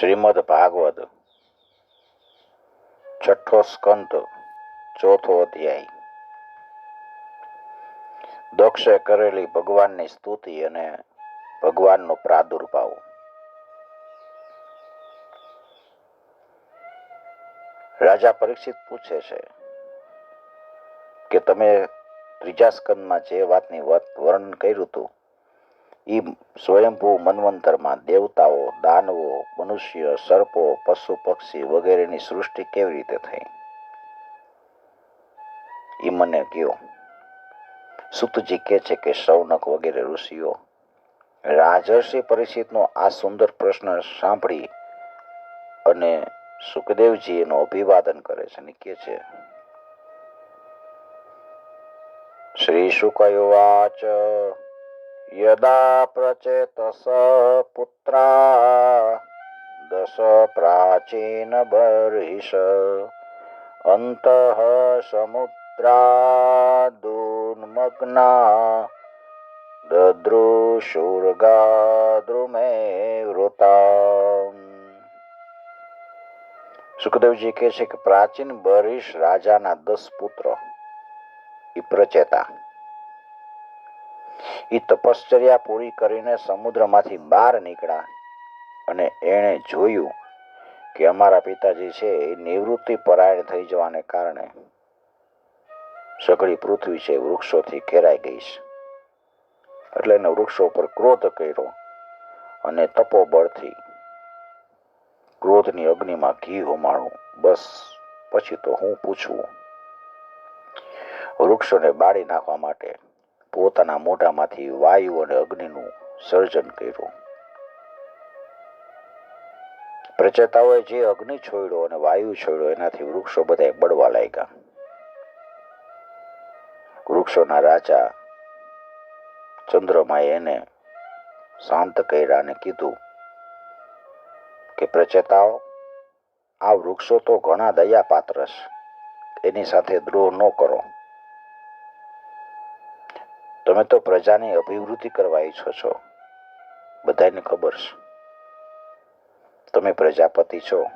શ્રીમદ ભાગવત, છઠ્ઠો સ્કંદ, ચોથો અધ્યાય. દક્ષે કરેલી ભગવાનની સ્તુતિ અને ભગવાનનો પ્રાદુર્ભાવ. રાજા પરીક્ષિત પૂછે છે કે તમે ત્રીજા સ્કંદમાં જે વાતની વાત વર્ણન કર્યું હતું એ સ્વયંભૂ મનવંતરમાં દેવતાઓ, દાનવો, મનુષ્ય, સર્પો, પશુ, પક્ષી વગેરેની સૃષ્ટિ કેવી રીતે થઈ? એ મને કયો. સુતજી કહે છે કે સૌનક વગેરે ઋષિઓ, રાજર્ષિ પરિચિતનો આ સુંદર પ્રશ્ન સાંભળી અને સુખદેવજી એનું અભિવાદન કરે છે. અને કહે છે, શ્રી શુકયુવાચ યદા પ્રચેતસ પુત્રા દશ પ્રાચીન બર્હિષ અંતઃ સમુદ્રાદુન્મગ્ના દદ્રુશુર્ગાદ્રુમે વૃતા સુખદેવજી કહે છે કે પ્રાચીન બરિશ રાજાના દસ પુત્ર એ પ્રચેતા એ તપશ્ચર્યા પૂરી કરીને સમુદ્રમાંથી બહાર નીકળ્યા. અને એણે જોયું કે અમારા પિતાજી છે એ નિવૃત્તિ પરાયણ થઈ જવાને કારણે સઘળી પૃથ્વી છે વૃક્ષોથી ઘેરાઈ ગઈ છે. એટલે એને વૃક્ષો પર ક્રોધ કર્યો અને તપોબળથી ક્રોધની અગ્નિમાં ઘી હોમાણું. બસ, પછી તો હું પૂછવું વૃક્ષોને બાળી નાખવા માટે પોતાના મોઢામાંથી વાયુ અને અગ્નિનું સર્જન કર્યું. પ્રચેતાઓએ જે અગ્નિ છોડ્યો અને વાયુ છોડ્યો, એનાથી વૃક્ષો બધા બળવા લાગ્યા. વૃક્ષોના રાજા ચંદ્રમાએ એને શાંત કર્યા અને કીધું કે પ્રચેતાઓ આ વૃક્ષો તો ઘણા દયાપાત્ર છે. એની સાથે દ્રોહ ન કરો. તમે તો પ્રજાની અભિવૃદ્ધિ કરવા ઈચ્છો છો. બધાને ખબર છે. તમે પ્રજાપતિ છો.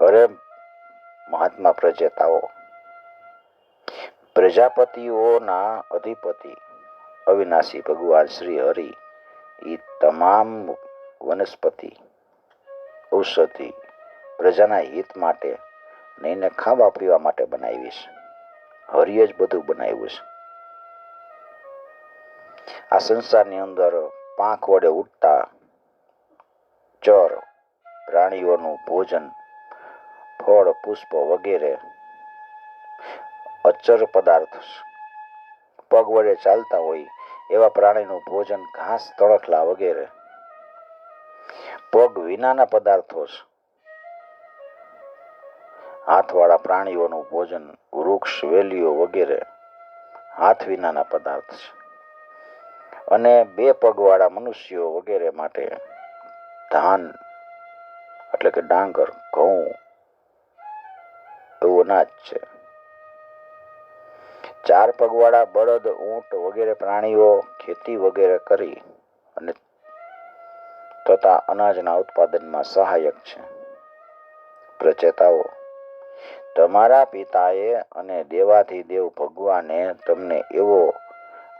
અરે, મહાત્મા પ્રજેતાઓ. પ્રજાપતિઓના અધિપતિ, અવિનાશી ભગવાન શ્રી હરિ એ તમામ વનસ્પતિ, ઔષધિ પ્રજાના હિત માટે ને એને ખાવા પીવા માટે બનાવી છે. હરિએ જ બધું બનાવ્યું છે. આ સંસારની અંદર પાંખ વડે ઉઠતા ચર, પ્રાણીઓનું ભોજન, ફળ, પુષ્પ વગેરે અચર પદાર્થ પગ વડે ચાલતા હોય એવા પ્રાણીનું ભોજન ઘાસ તણખલા વગેરે. પગ વિનાના પદાર્થો હાથવાળા પ્રાણીઓનું ભોજન વૃક્ષ, વેલીઓ વગેરે હાથ વિનાના પદાર્થ છે અને બે પગવાળા મનુષ્યો વગેરે માટે ધાન, એટલે કે ડાંગર, ઘઉં, એવું અનાજ છે. ચાર પગવાળા બળદ, ઊંટ વગેરે પ્રાણીઓ ખેતી વગેરે કરી અને તથા અનાજના ઉત્પાદનમાં સહાયક છે. પ્રચેતાઓ, તમારા પિતાએ અને દેવાથી દેવ ભગવાને તમને એવો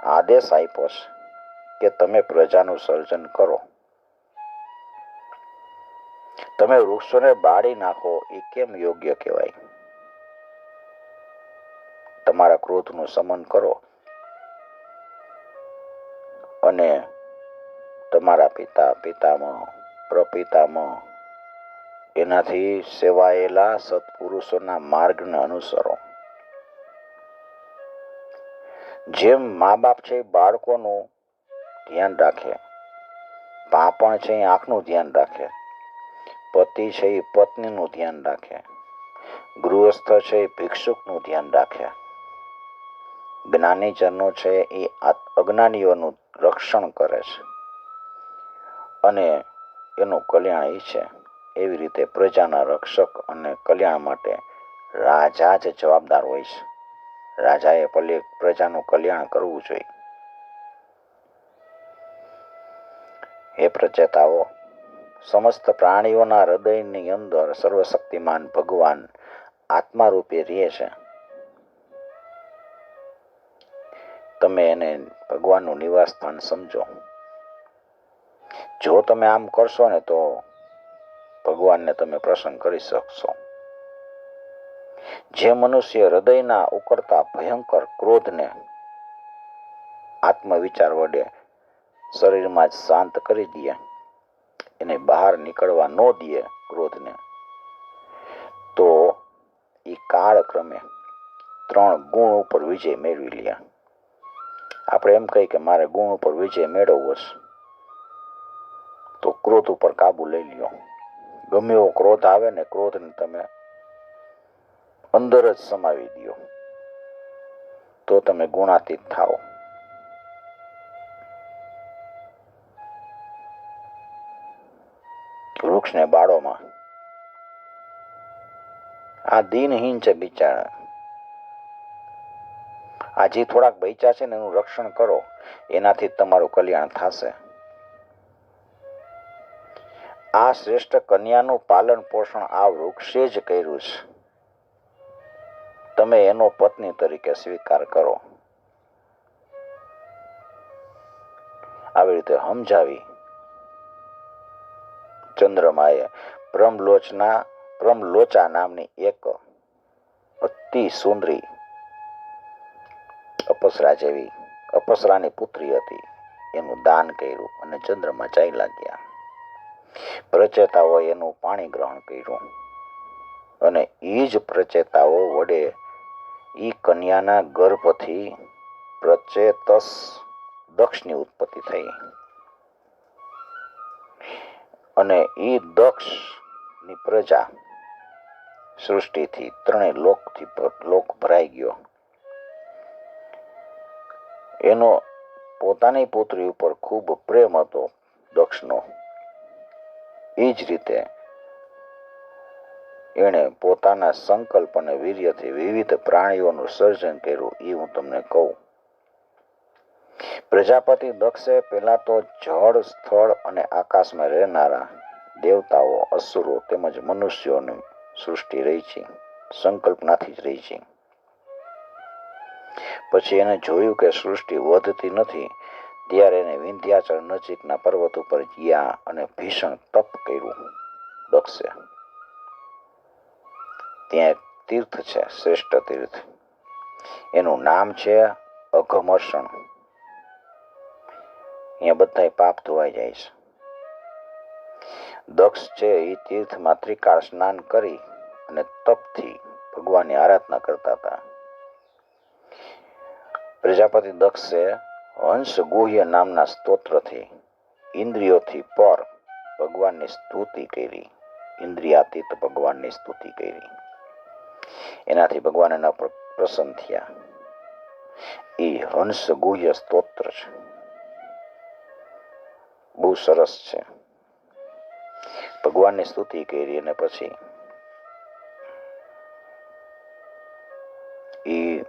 આદેશ આપ્યો છે. કે તમે પ્રજાનું સર્જન કરો. તમે વૃક્ષોને બાળી નાખો, એ કેમ યોગ્ય કહેવાય? તમારા ક્રોધનું સમન કરો અને તમારા પિતા પિતામાં પ્રપિતામાં એનાથી સેવાયેલા સત્પુરુષોના માર્ગને અનુસરો. જેમ મા બાપ છે, બાળકોનું ધ્યાન રાખે. પાપણ છે એ આંખનું ધ્યાન રાખે. પતિ છે, એ પત્નીનું ધ્યાન રાખે. ગૃહસ્થ છે, એ ભિક્ષુકનું ધ્યાન રાખે. જ્ઞાનીજનો છે, એ અજ્ઞાનીઓનું રક્ષણ કરે છે. અને એનું કલ્યાણ એ છે. એવી રીતે પ્રજાના રક્ષક અને કલ્યાણ માટે રાજા જ જવાબદાર હોય છે. રાજાએ પ્રજાનું કલ્યાણ કરવું જોઈએ. હે પ્રચેતાઓ સમસ્ત પ્રાણીઓના હૃદયની અંદર સર્વશક્તિમાન ભગવાન આત્મા રૂપે રહે છે. તમે એને ભગવાનનું નિવાસ સમજો. જો તમે આમ કરશો ને તો ભગવાનને તમે પ્રસન્ન કરી શકશો. જે મનુષ્ય હૃદયના ઉકળતા ભયંકર ક્રોધને આત્મવિચાર વડે શરીરમાં જ શાંત કરી દે એને બહાર નીકળવા ન દે ક્રોધને. તો એ કાળક્રમે ત્રણ ગુણ ઉપર વિજય મેળવી લે. આપણે એમ કહીએ કે મારે ગુણ ઉપર વિજય મેળવવો છે. તો ક્રોધ ઉપર કાબુ લઈ લ્યો. ગમે એવો ક્રોધ આવે ને ક્રોધને તમે અંદર જ સમાવી દો તો તમે ગુણાતીત થાઓ. વૃક્ષને બાળોમાં. આ દિનહીન છે બિચારા. આ જે થોડાક બૈચા છે ને એનું રક્ષણ કરો. એનાથી તમારું કલ્યાણ થશે. આ શ્રેષ્ઠ કન્યાનું પાલન પોષણ આ વૃક્ષે જ કર્યું છે. તમે એનો પત્ની તરીકે સ્વીકાર કરો. આવી રીતે સમજાવી ચંદ્રમાએ પ્રમલોચના પ્રમલોચા નામની એક અતિ સુંદરી અપસરા જેવી અપસરાની પુત્રી હતી. એનું દાન કર્યું અને ચંદ્રમાં ચાલ્યા લાગ્યા. પ્રચેતાઓએ એનું પાણી ગ્રહણ કર્યું અને એ જ પ્રચેતાઓ વડે એ કન્યાના ગર્ભથી પ્રચેતસ દક્ષની ઉત્પત્તિ થઈ. અને એ દક્ષની પ્રજા સૃષ્ટિથી ત્રણેય લોકથી લોક ભરાઈ ગયો. એનો પોતાની પુત્રી ઉપર ખૂબ પ્રેમ હતો દક્ષનો. એ જ રીતે એણે પોતાના સંકલ્પ અને વીર્યથી વિવિધ પ્રાણીઓનું સર્જન કર્યું એ હું તમને કહું. પ્રજાપતિ દક્ષે પેલા તો જળ સ્થળ અને આકાશમાં રહેનારા દેવતાઓ, અસુરો તેમજ મનુષ્યોની સૃષ્ટિ રહી છે, સંકલ્પનાથી જ રહી છે. પછી એને જોયું કે સૃષ્ટિ વધતી નથી, ત્યારે એને વિંધ્યાચળ નજીકના પર્વત ઉપર ગયા અને ભીષણ તપ કર્યું દક્ષે. ત્યાં એક તીર્થ છે, શ્રેષ્ઠ તીર્થ. એનું નામ છે અઘમર્ષણ. અહીંયા બધા પાપ ધોવાઈ જાય છે. દક્ષ છે એ તીર્થમાં ત્રિકાળ સ્નાન કરી અને તપથી ભગવાનની આરાધના કરતા હતા. પ્રજાપતિ દક્ષે હંસ ગુહ્ય નામના સ્તોત્રથી ઇન્દ્રિયોથી પર ભગવાનની સ્તુતિ કરી, ઇન્દ્રિયાતીત ભગવાનની સ્તુતિ કરી. એનાથી ભગવાન એના પર પ્રસન્ન થયા. એ હંસ ગુહ્ય સ્તોત્ર છે. બહુ સરસ છે. ભગવાનની સ્તુતિ કરી અને પછી એ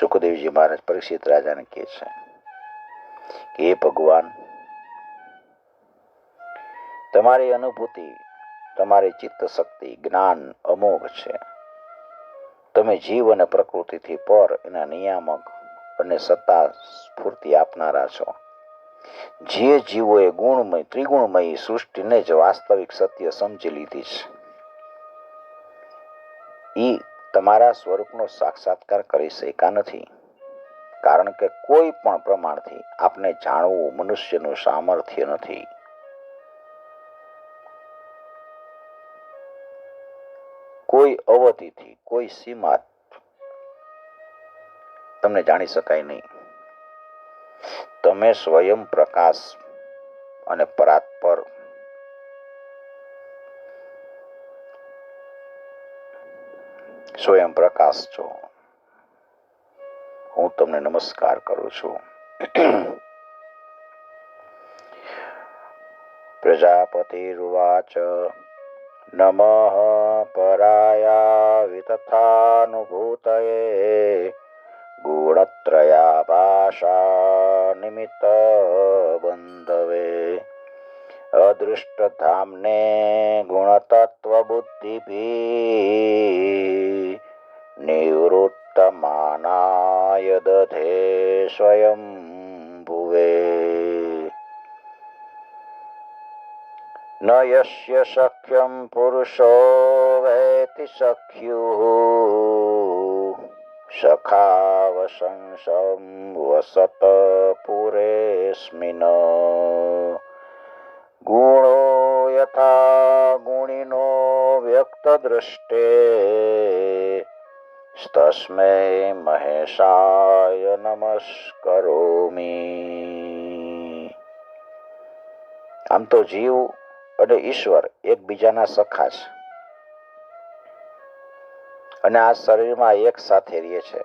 સુખદેવજી મહારાજ પરીક્ષિત રાજાને કહે છે કે, હે ભગવાન, તમારી અનુભૂતિ, તમારી ચિત્ત શક્તિ જ્ઞાન અમોઘ છે. તમે જીવ અને પ્રકૃતિથી પર એના નિયામક અને સત્તા સ્ફૂર્તિ આપનારા છો. જે જીવોએ ગુણમય, ત્રિગુણમય સૃષ્ટિને જ વાસ્તવિક સત્ય સમજી લીધી છે. ઈ તમારા સ્વરૂપનો સાક્ષાત્કાર કરી શક્યા નથી. કારણ કે કોઈ પણ પ્રમાણથી આપને જાણવું મનુષ્યનું સામર્થ્ય નથી. કોઈ અવધિથી કોઈ સીમા તમને જાણી શકાય નહીં. તમે સ્વયં પ્રકાશ અને પરાત્પર. સ્વયં પ્રકાશ છો. હું તમને નમસ્કાર કરું છું. પ્રજાપતિરુવાચ નમઃ પરાયા વિતથાનુભૂતયે ગુણત્રયા નિમિત્ત બંધવે દૃષ્ટધામને ગુણતત્વબુદ્ધિભી નિવૃત્તમાનાય દધે સ્વયં ભુવે ન યસ્ય શક્યમ પુરુષો વેતિ સખ્યુઃ સખાવશંસં વસત પુરેસ્મિન ગુણો યથા ગુણિનો વ્યક્તદૃષ્ટે તસ્મૈ મહેશાય નમસ્કરોમી આમ તો જીવ અને ઈશ્વર એકબીજાના સખા છે અને આ શરીરમાં એક સાથે રહે છે.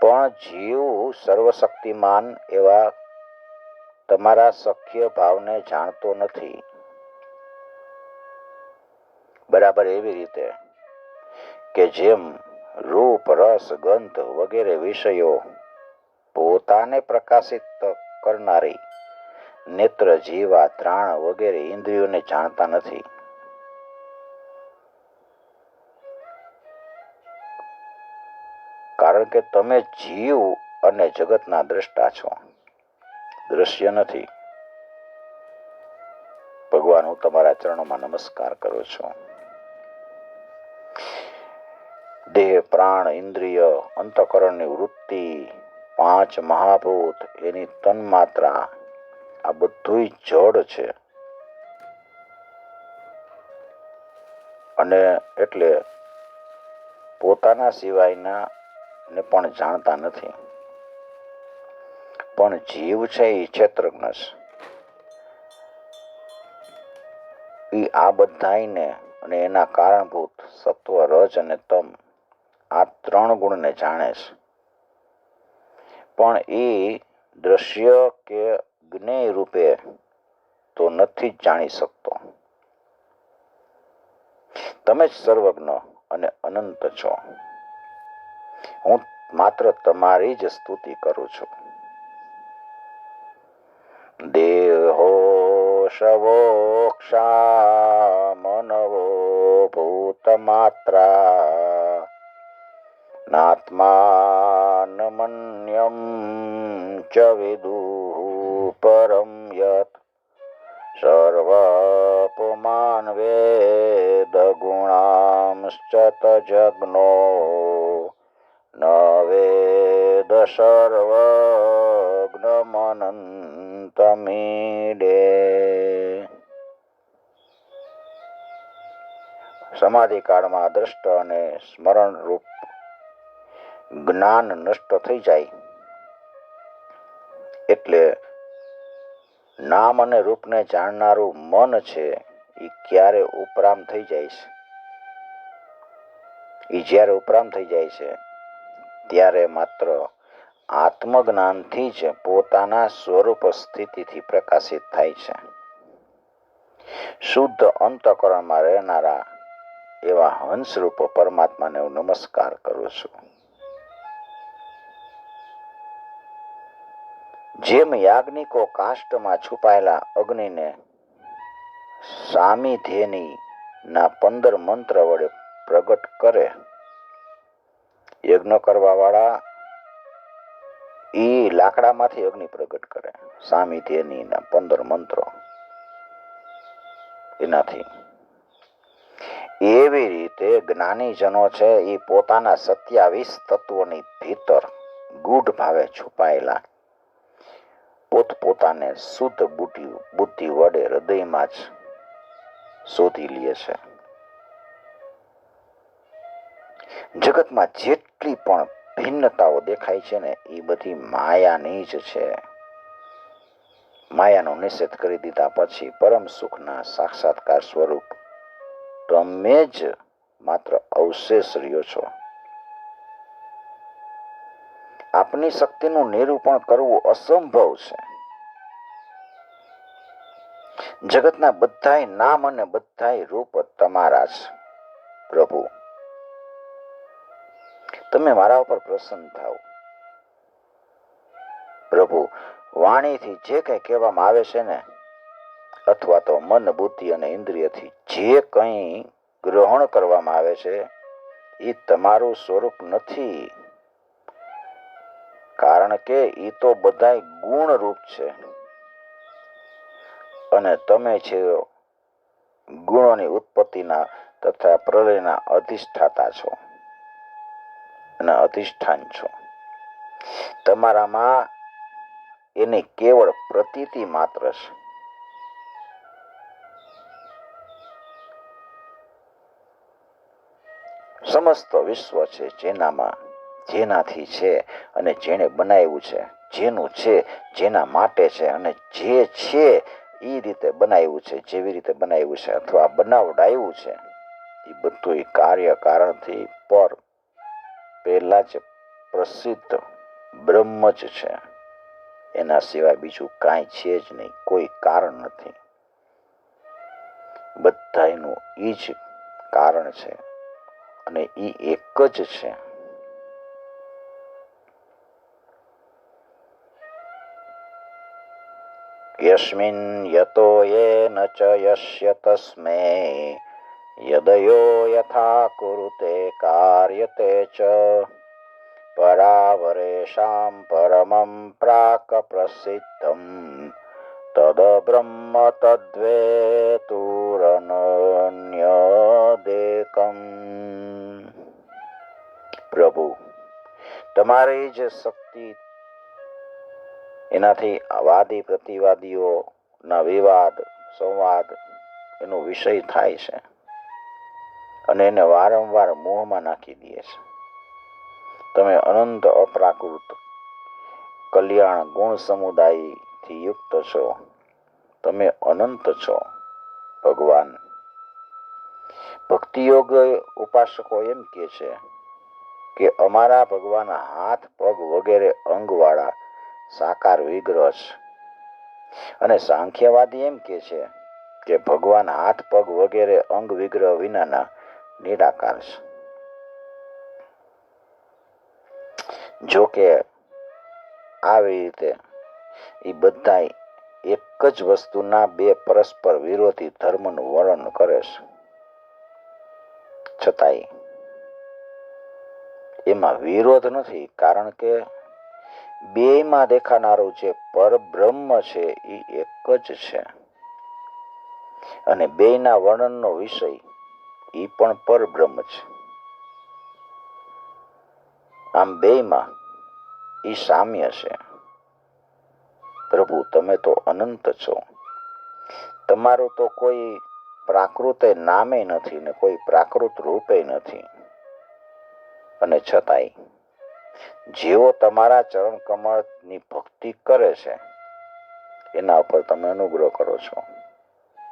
પણ જીવ સર્વશક્તિમાન એવા તમારા સખ્ય ભાવને જાણતો નથી. બરાબર એવી રીતે કે જેમ રૂપ, રસ, ગંધ વગેરે વિષયો પોતાને પ્રકાશિત કરનારી નેત્ર, જીવા, ત્રાણ વગેરે ઇન્દ્રિયોને જાણતા નથી. કારણ કે તમે જીવ અને જગતના દ્રષ્ટા છો. દ્રશ્ય નથી. ભગવાન, હું તમારા ચરણોમાં નમસ્કાર કરું છું. દેહ, પ્રાણ, ઇન્દ્રિય, અંતકરણની વૃત્તિ, પાંચ મહાભૂત, એની તન્માત્રા, આ બધું જડ છે. અને એટલે પોતાના સિવાયના ને પણ જાણતા નથી. પણ જીવ છે એ ક્ષેત્રજ્ઞ એ આ બધાને અને એના કારણભૂત સત્વ, રજ અને તમ આ ત્રણ ગુણને જાણે છે. પણ એ દ્રશ્ય કે જ્ઞેય રૂપે તો નથી જ જાણી શકતો. તમે જ સર્વજ્ઞ અને અનંત છો. હું માત્ર તમારી જ સ્તુતિ કરું છું. દેહો શવોક્ષા મનવો ભૂતમાત્રા નાત્માનમન્યમ ચ વિદુઃ પરમ યત. સર્વપુમાન વેદ ગુણાંશ્ચ તજગ્નો ન વેદ સર્વજ્ઞમનંતમીડે સમાધિ કાળમાં દ્રષ્ટ અને સ્મરણ રૂપ જ્ઞાન નષ્ટ થઈ જાય. એટલે નામ અને રૂપને જાણનારું મન છે એ ક્યારે ઉપરામ થઈ જાય છે. એ જ્યારે ઉપરામ થઈ જાય છે ત્યારે માત્ર આત્મજ્ઞાનથી જ પોતાના સ્વરૂપ સ્થિતિથી પ્રકાશિત થાય છે. શુદ્ધ અંતકરણમાં રહેનારા એવા હંસરૂપ પરમાત્માને હું નમસ્કાર કરું છું. જેમ યાજ્ઞિકો કાષ્ટમાં છુપાયેલા અગ્નિને સામી ધ્યેની ના પંદર મંત્ર વડે પ્રગટ કરે યજ્ઞ કરવા વાળા ઈ લાકડામાંથી અગ્નિ પ્રગટ કરે. સામી ધ્યેની પંદર મંત્રો. એનાથી. એવી રીતે જ્ઞાનીજનો છે એ પોતાના સત્યાવીસ તત્વોની ભીતર ગૂઢ ભાવે છુપાયેલા. પોતપોતાને શુદ્ધ બુદ્ધિ બુદ્ધિ વડે હૃદયમાં જ શોધી લે છે. જગતમાં જેટલી પણ ભિન્નતાઓ દેખાય છે ને, એ બધી માયાની જ છે. માયાનો નિષેધ કરી દીધા પછી પરમ સુખના સાક્ષાત્કાર સ્વરૂપ તમે જ માત્ર અવશેષ રહ્યો છો. આપની શક્તિનું નિરૂપણ કરવું અસંભવ છે. જગતના બધાય નામ અને બધાય રૂપ તમારા છે પ્રભુ. તમે મારા ઉપર પ્રસન્ન થાવ પ્રભુ, વાણીથી જે કંઈ કહેવામાં આવે છે ને, અથવા તો મન, બુદ્ધિ અને ઇન્દ્રિયથી જે કંઈ ગ્રહણ કરવામાં આવે છે એ તમારું સ્વરૂપ નથી. કારણ કે એ તો બધાય ગુણ રૂપ છે. અને તમે છે ગુણોની ઉત્પત્તિના તથા પ્રલયના અધિષ્ઠાતા છો. અને અધિષ્ઠાન છો. તમારામાં એની કેવળ પ્રતીતિ માત્ર છે. સમસ્ત વિશ્વ છે જેનામાં, જેનાથી છે અને જેણે બનાવ્યું છે, જેનું છે, જેના માટે છે અને જે છે એ રીતે બનાવ્યું છે, જેવી રીતે બનાવ્યું છે અથવા બનાવડાયું છે. એ બધું કાર્ય કારણથી પર પહેલા જ પ્રસિદ્ધ બ્રહ્મ જ છે. એના સિવાય બીજું કાંઈ છે જ નહીં, કોઈ કારણ નથી. બધા એનું એ જ કારણ છે અને એ એક જ છે. યસ્મિન યતો યેન ચ યસ્ય તસ્મૈ યદયો યથા કુરુતે કાર્યતે ચ પરાવરેશામ પરમં પ્રાક પ્રસિદ્ધમ તદ બ્રહ્મ તદ્વેતુરનન્યદેકમ પ્રભુ તમારી જ શક્તિ એનાથી વાદી પ્રતિવાદીઓના વિવાદ, સંવાદ એનો વિષય થાય છે. અને એને વારંવાર મોહમાં નાખી દે છે. તમે અનંત અપ્રાકૃત કલ્યાણ ગુણ સમુદાયથી યુક્ત છો. તમે અનંત છો, ભગવાન. ભક્તિયોગ ઉપાસકો એમ કે છે કે અમારા ભગવાન હાથ, પગ વગેરે અંગવાળા સાકાર વિગ્રહ છે. અને સાંખ્યવાદી એમ કે છે કે ભગવાન હાથ, પગ વગેરે અંગ વિગ્રહ વિનાના નિરાકાર છે જો કે આવી રીતે એ બધા એક જ વસ્તુના બે પરસ્પર વિરોધી ધર્મનું વર્ણન કરે છે. છતાંય એમાં વિરોધ નથી, કારણ કે બેયમાં દેખાનારું જે પરબ્રહ્મ છે એ એક જ છે. અને બેયના વર્ણનનો વિષય એ પણ પરબ્રહ્મ છે. આમ બેમાં એ સામ્ય છે. પ્રભુ, તમે તો અનંત છો. તમારું તો કોઈ પ્રાકૃત નામે નથી ને કોઈ પ્રાકૃત રૂપે નથી. અને છતાંય, જેઓ તમારા ચરણ કમળની ભક્તિ કરે છે, એના ઉપર તમે અનુગ્રહ કરો છો.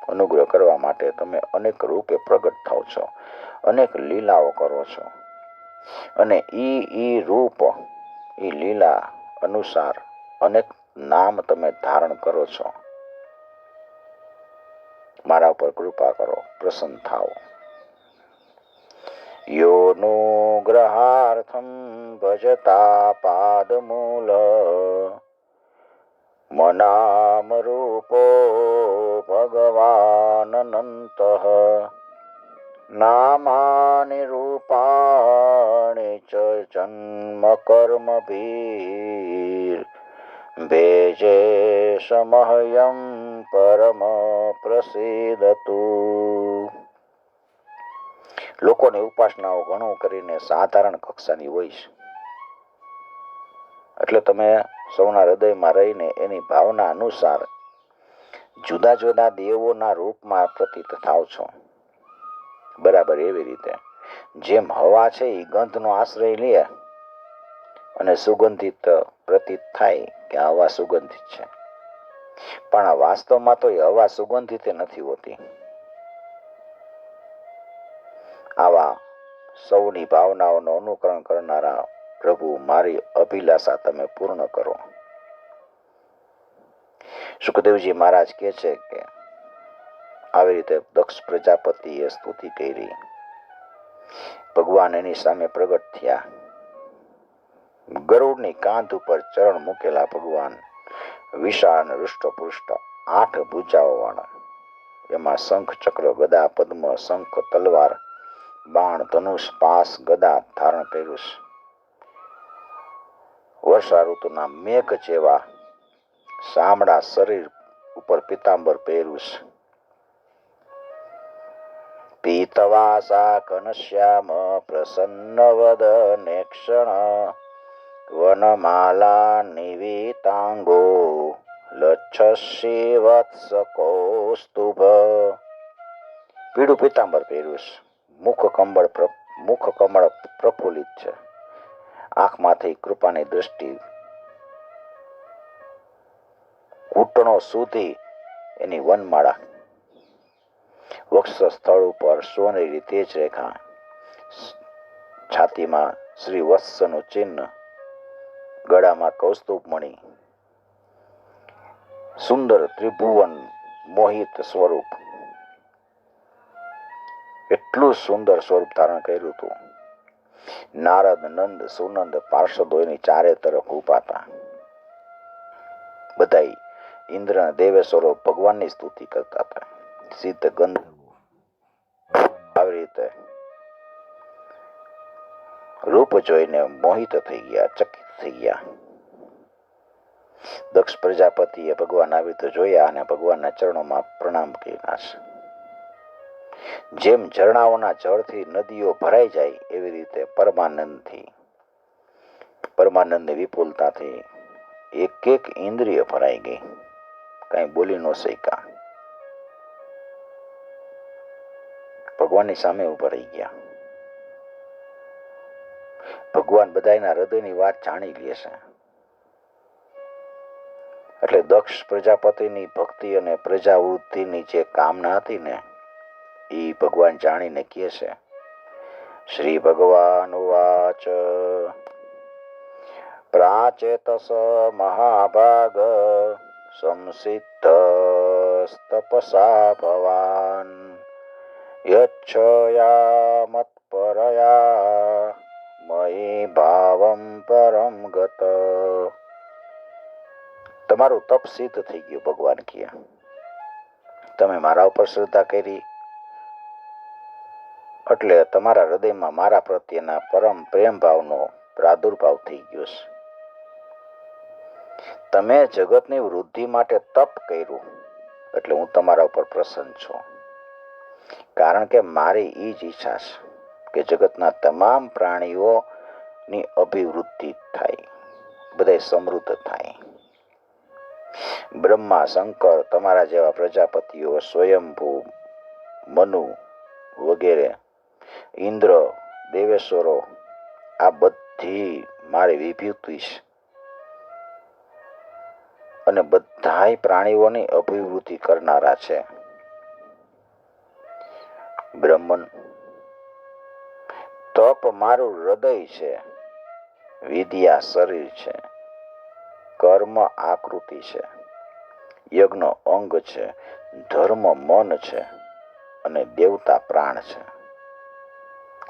અનુગ્રહ કરવા માટે તમે અનેક રૂપે પ્રગટ થાવ છો. અનેક લીલાઓ કરો છો. અને ઈ ઈ રૂપ, ઈ લીલા અનુસાર અનેક નામ તમે ધારણ કરો છો. મારા ઉપર કૃપા કરો, પ્રસન્ન થાઓ. યોનુગ્રહાર્થમ ભજતા પાદમૂલ મનામરૂપો ભગવાનનંત નામાનિ રૂપાણિ ચ જન્મ કર્મભીર ભેજે સમહ્યમ પરમ પ્રસિદ્ધતુ લોકોની ઉપાસનાઓ ઘણું કરીને સાધારણ કક્ષાની હોય છે. એટલે તમે સૌના હૃદયમાં રહીને એની ભાવના અનુસાર જુદા જુદા દેવોના રૂપમાં પ્રતીત થાવ છો. બરાબર એવી રીતે. જેમ હવા છે એ ગંધનો આશ્રય લે અને સુગંધિત પ્રતીત થાય કે હવા સુગંધિત છે. પણ વાસ્તવમાં તો એ હવા સુગંધિત નથી હોતી. આવા સૌની ભાવનાઓનું અનુકરણ કરનારા પ્રભુ, મારી અભિલાષા તમે પૂર્ણ કરો. સુખદેવજી મહારાજ કહે છે કે, આવી રીતે દક્ષ પ્રજાપતિએ સ્તુતિ કરી. ભગવાન એની સામે પ્રગટ થયા. ગરુડની કાંધ ઉપર ચરણ મૂકેલા ભગવાન વિશાળ હૃષ્ટપુષ્ટ આઠ ભૂજાઓ વાળા એમાં શંખ ચક્ર, ગદા, પદ્મ, શંખ, તલવાર, બાણ, ધનુષ, પાસ, ગદા ધારણ કર્યું છે. વર્ષા ઋતુના મેઘ જેવા સામડા શરીર ઉપર પિતાંબર પહેર્યું છે. પીતવાસા ઘનશ્યામ પ્રસન્ન વદને ક્ષણ વનમાલા નિવિતાંગો લચ્છસી વત્સ સ્તુભ. પીળું પીતાંબર પહેર્યું છે. મુખ કમળ મુખ કમળ પ્રફુલ્લિત છે. આંખમાંથી કૃપાની દ્રષ્ટિ ઘૂંટણો સુધી એની વનમાળા. વક્ષ સ્થળ ઉપર સોનેરી જ રેખા. છાતીમાં શ્રી વત્સનું ચિહ્ન. ગળામાં કૌસ્તુભ મણી. સુંદર ત્રિભુવન મોહિત સ્વરૂપ. એટલું સુંદર સ્વરૂપ ધારણ કર્યું હતું. નારદ, નંદ, સુનંદ પાર્ષદો એની ચારે તરફ ઊભા હતા. બધાય ઇન્દ્ર દેવેશ્વરો ભગવાનની સ્તુતિ કરતા હતા. સિદ્ધ ગંધર્વો આવી રીતે રૂપ જોઈને મોહિત થઈ ગયા, ચકિત થઈ ગયા. દક્ષ પ્રજાપતિએ ભગવાન આવી તો જોયા અને ભગવાનના ચરણોમાં પ્રણામ કર્યા. છે જેમ ઝરણાઓના જળથી નદીઓ ભરાઈ જાય, એવી રીતે પરમાનંદથી, પરમાનંદની વિપુલતાથી એક એક ઇન્દ્રિય ભરાઈ ગઈ. કઈ બોલી ન શક્યા. ભગવાનની સામે ઊભા રહી ગયા. ભગવાન બધાના હૃદયની વાત જાણી લે છે. એટલે દક્ષ પ્રજાપતિની ભક્તિ અને પ્રજાવૃત્તિની જે કામના હતી ને ભગવાન જાણીને કહે છે, શ્રી ભગવાન વાચ. પ્રાચેતસ મહાભાગ સંસિદ્ધ તપસા ભવાન, યચ્છયા મત્પરયા મયી ભાવમ પરમ ગત. તમારું તપ સિદ્ધ થઈ ગયું ભગવાન કહે. તમે મારા ઉપર શ્રદ્ધા કરી એટલે તમારા હૃદયમાં મારા પ્રત્યેના પરમ પ્રેમ ભાવનો પ્રાદુર્ભાવ થઈ ગયો છે. તમે જગતની વૃદ્ધિ માટે તપ કર્યું, એટલે હું તમારા ઉપર પ્રસન્ન છું. કારણ કે મારી એ જ ઈચ્છા છે કે જગતના તમામ પ્રાણીઓની અભિવૃદ્ધિ થાય બધા સમૃદ્ધ થાય. બ્રહ્મા, શંકર, તમારા જેવા પ્રજાપતિઓ, સ્વયંભૂ, મનુ વગેરે ઇન્દ્ર, દેવેશ્વરો, આ બધી મારી વિભૂતિ છે. અને બધાય પ્રાણીઓની અભિવૃદ્ધિ કરનારા છે. બ્રહ્મન, તપ મારું હૃદય છે. વિદ્યા શરીર છે. કર્મ આકૃતિ છે. યજ્ઞ અંગ છે. ધર્મ મન છે. અને દેવતા પ્રાણ છે.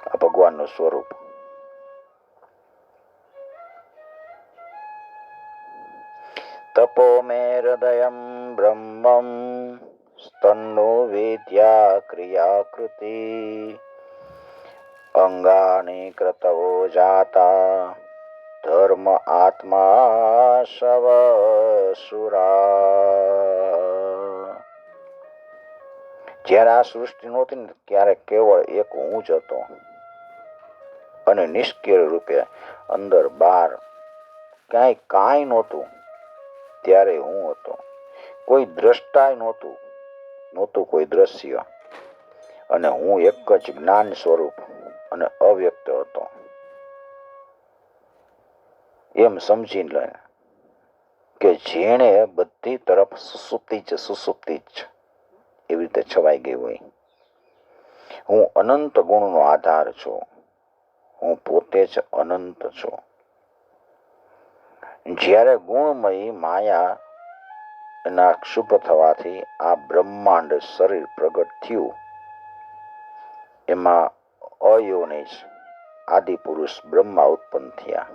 આ ભગવાનનું સ્વરૂપ તપો મે હૃદય બ્રહ્મમ સ્તન્નો વિદ્યા ક્રિયાકૃતિ અંગાની ક્રતવો જાતા ધર્મ આત્મા શવ સુરા જ્યારે આ સૃષ્ટિ નહોતી ને ત્યારે કેવળ એક હું જ હતો. અને નિષ્ક્રિય રૂપે અંદર બહાર ક્યાંય કાંઈ નહોતું. ત્યારે હું હતો. કોઈ દ્રષ્ટાય નહોતું. નહોતું કોઈ દ્રશ્ય. અને હું એક જ જ્ઞાન સ્વરૂપ અને અવ્યક્ત હતો. એમ સમજી લે કે જેણે બધી તરફ સુસુપ્તિ જ સુસુપ્તિ જ એવી રીતે છવાઈ ગઈ હોય. હું અનંત ગુણનો આધાર છું. હું પોતે જ અનંત છું. જ્યારે ગુણમયી માયા ના ક્ષુભ થવાથી આ બ્રહ્માંડ શરીર પ્રગટ થયું, એમાં અયોનિજ આદિપુરુષ બ્રહ્મા ઉત્પન્ન થયા.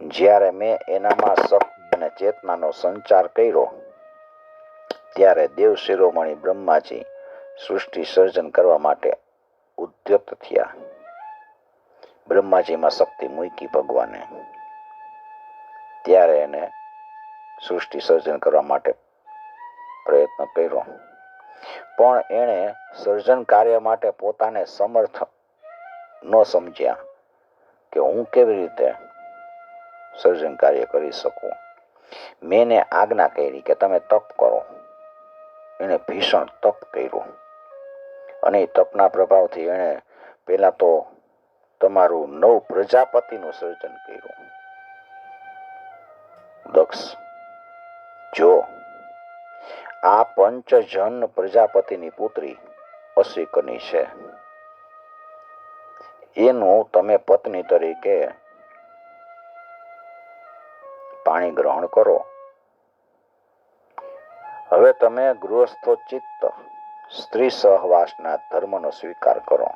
જ્યારે મેં એનામાં શક્તિ અને ચેતનાનો સંચાર કર્યો, ત્યારે દેવ શિરોમણી બ્રહ્માજી સૃષ્ટિ સર્જન કરવા માટે ઉદ્યત થયા. બ્રહ્માજીમાં શક્તિ મૂકી ભગવાને. ત્યારે એને સૃષ્ટિ સર્જન કરવા માટે પ્રયત્ન કર્યો. પણ એણે સર્જન કાર્ય માટે પોતાને સમર્થ ન સમજ્યા કે હું કેવી રીતે સર્જન કાર્ય કરી શકું. મેં આજ્ઞા કરી કે તમે તપ કરો. એણે ભીષણ તપ કર્યું. અને એ તપના પ્રભાવથી એણે પહેલાં તો તમારું નવ પ્રજાપતિનું સર્જન કર્યું. દક્ષ, જો આ પંચજન પ્રજાપતિની પુત્રી અસિકની છે, એનું તમે પત્ની તરીકે પાણી ગ્રહણ કરો. હવે તમે ગૃહસ્થો ચિત્ત સ્ત્રી સહવાસના ધર્મનો સ્વીકાર કરો.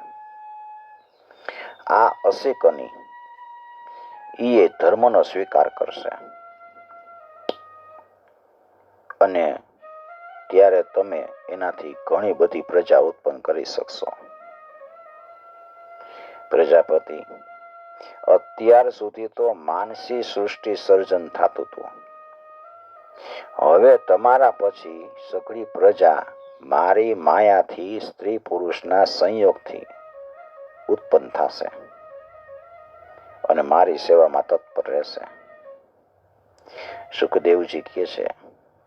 આ અસિકની એ ધર્મનો સ્વીકાર કરશે. અને ત્યારે તમે એનાથી ઘણી બધી પ્રજા ઉત્પન્ન કરી શકશો. પ્રજાપતિ, અત્યાર સુધી તો માનસી સૃષ્ટિ સર્જન થતું હતું. હવે તમારા પછી સગળી પ્રજા મારી માયાથી સ્ત્રી પુરુષના સંયોગથી ઉત્પન્ન થશે અને મારી સેવામાં તત્પર રહેશે. સુખદેવજી કહે છે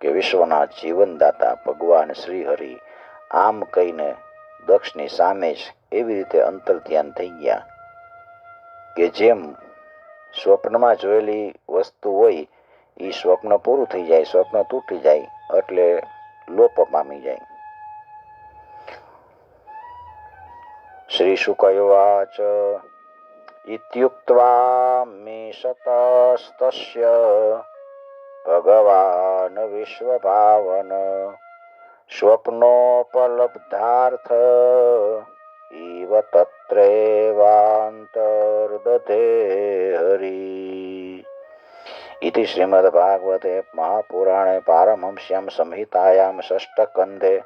કે વિશ્વના જીવનદાતા ભગવાન શ્રી હરિ આમ કહીને દક્ષની સામે જ એવી રીતે અંતર ધ્યાન થઈ ગયા કે જેમ સ્વપ્નમાં જોયેલી વસ્તુ હોય એ સ્વપ્ન પૂરું થઈ જાય, સ્વપ્ન તૂટી જાય, એટલે લોપ પામી જાય. શ્રી इत्युक्त्वा ઇત્યુક્ત્વા મેષતસ્તસ્ય ભગવાન વિશ્વભાવન સ્વપ્નોપલબ્ધાર્થ ઇવ તત્રેવાંતર્દધે હરી ઇતિ શ્રીમદ્ભાગવતે મહાપુરાણે પારમહંસ્યામ સંહિતાયામ ષષ્ઠકંધે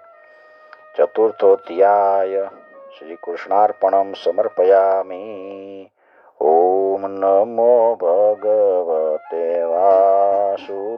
ચતુર્થોધ્યાય શ્રીકૃષ્ણાર્પણમ સમર્પયામી ઓમ નમો ભગવતે વાસુદેવાય